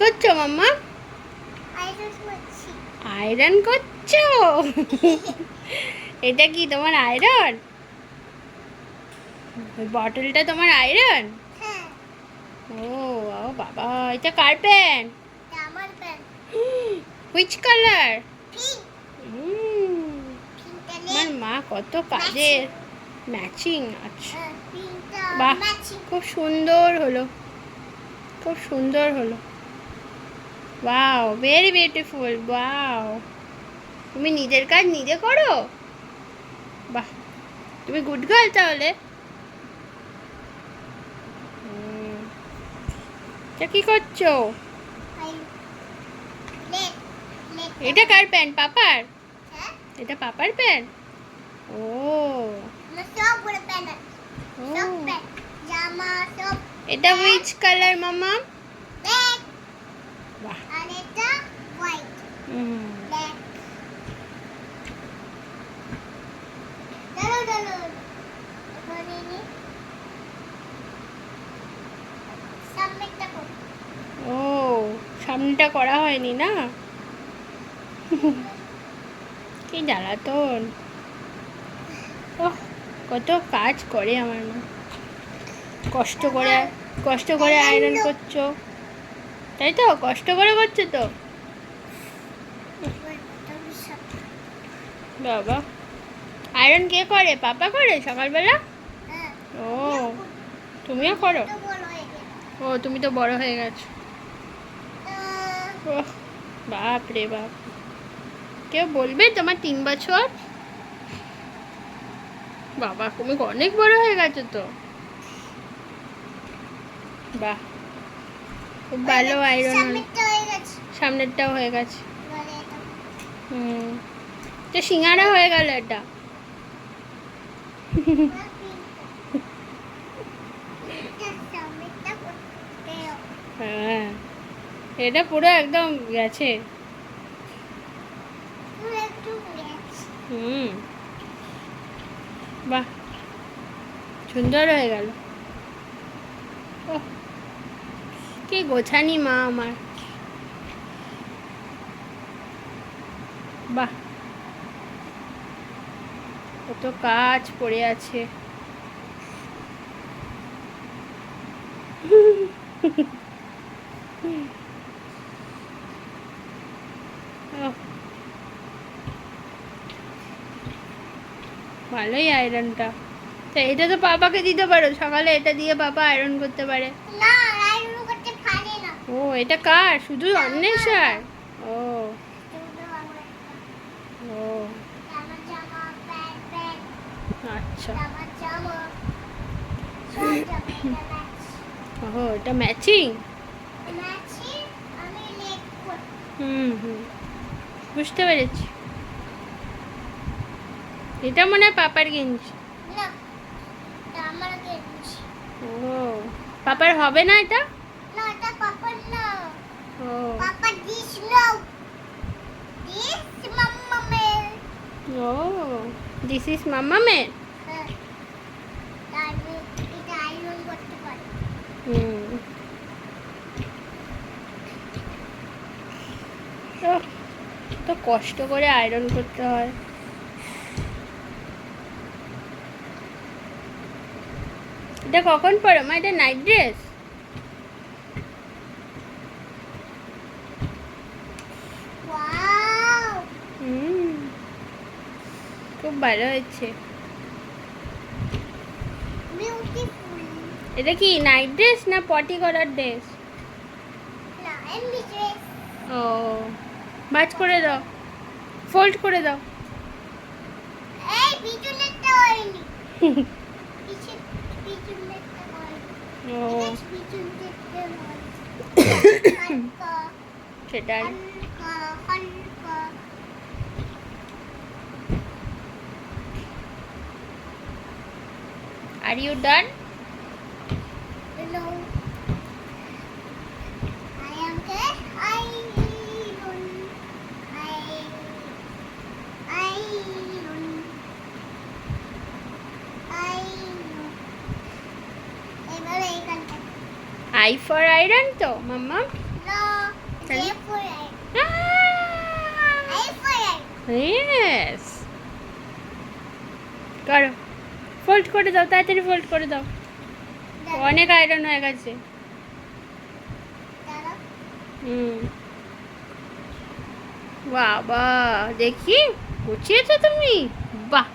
করছ মাম্মা? আয়রন করছ। এটা কি তোমার আয়রন ওই বটলটা তোমার আয়রন হ্যাঁ। ও বাবা এটা কার প্যান্ট হুইচ কালার আমার মা কত কাজের ম্যাচিং আচ্ছা। বাহ। খুব সুন্দর হলো। খুব সুন্দর হলো। ওয়াও ভেরি বিউটিফুল ওয়াও তুমি নিজের কাজ নিজে করো? বাহ তুমি গুড গার্ল তাহলে। কি করছ? এটা কার প্যান্ট পাপার? হ্যাঁ? এটা পাপার প্যান্ট? ও। এটা হুইচ কালার মামা ও সামনেটা করা হয়নি না? কি জ্বালাতন? ও কত কাজ করে আমার মা। কষ্ট করে কষ্ট করে আয়রন করছ। তাই তো? কষ্ট করে করছ তো? বাবা। আয়রন কে করে? পাপা করে সকালবেলা? হ্যাঁ। ও তুমিও করো? ও তুমি তো বড় হয়ে গেছো। ওহ, বাপ রে বাপ। কেউ বলবে তোমার তিন বছর? বাবা তুমি অনেক বড় হয়ে গেছো তো। বাহ। খুব ভালো আয়রন হয়ে সামনেরটাও হয়ে গেছে। হুম। তো সিঙ্গারা হয়ে গেল এটা। হ্যাঁ। এটা পুরো একদম গেছে। হুম। বাহ। সুন্দর হয়ে গেল। কি গোছানি মা আমার বাহ কত কাজ পড়ে আছে। ভালোই আয়রনটা। তা এটা তো পাপাকে দিতে পারো সকালে এটা দিয়ে পাপা আয়রন করতে পারে। না আইরন করতে পারে না। ও এটা কার? শুধু অন্বেষার? ও শুধু আমার একটা ও জামা জামা প্যান্ট প্যান্ট আচ্ছা। ও এটা ম্যাচিং হুম হুম। বুঝতে পেরেছি। এটা মনে হয় পাপার গেঞ্জি। ও পাপার হবে না এটা? না এটা পাপার না। ও। পাপা দিস মাম্মা ও দিস ইজ মাম্মা মের হ্যাঁ তারপরে এটা আয়রন করতে পারি হুম ওহ, তো কষ্ট করে আয়রন করতে হয়। এটা কখন পরো? মা এটা নাইট ড্রেস খুব ভালো হয়েছে বিউটিফুল এটা কি নাইট ড্রেস না পটি করার ড্রেস না এমনি ড্রেস ও ভাজ করে দাও। ফোল্ড করে দাও। এই পিছনেরটা হয়নি। পিছন আই ফর আয়রন তো মাম্মা? Yes ah! করো। ফোল্ড করে দাও তাড়াতাড়ি ফোল্ড করে দাও। অনেক আয়রন হয়ে গেছে। হুম। বাবা দেখি গুছিয়েছো তুমি? বাহ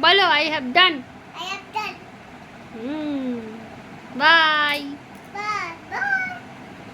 বলো I have done hmm by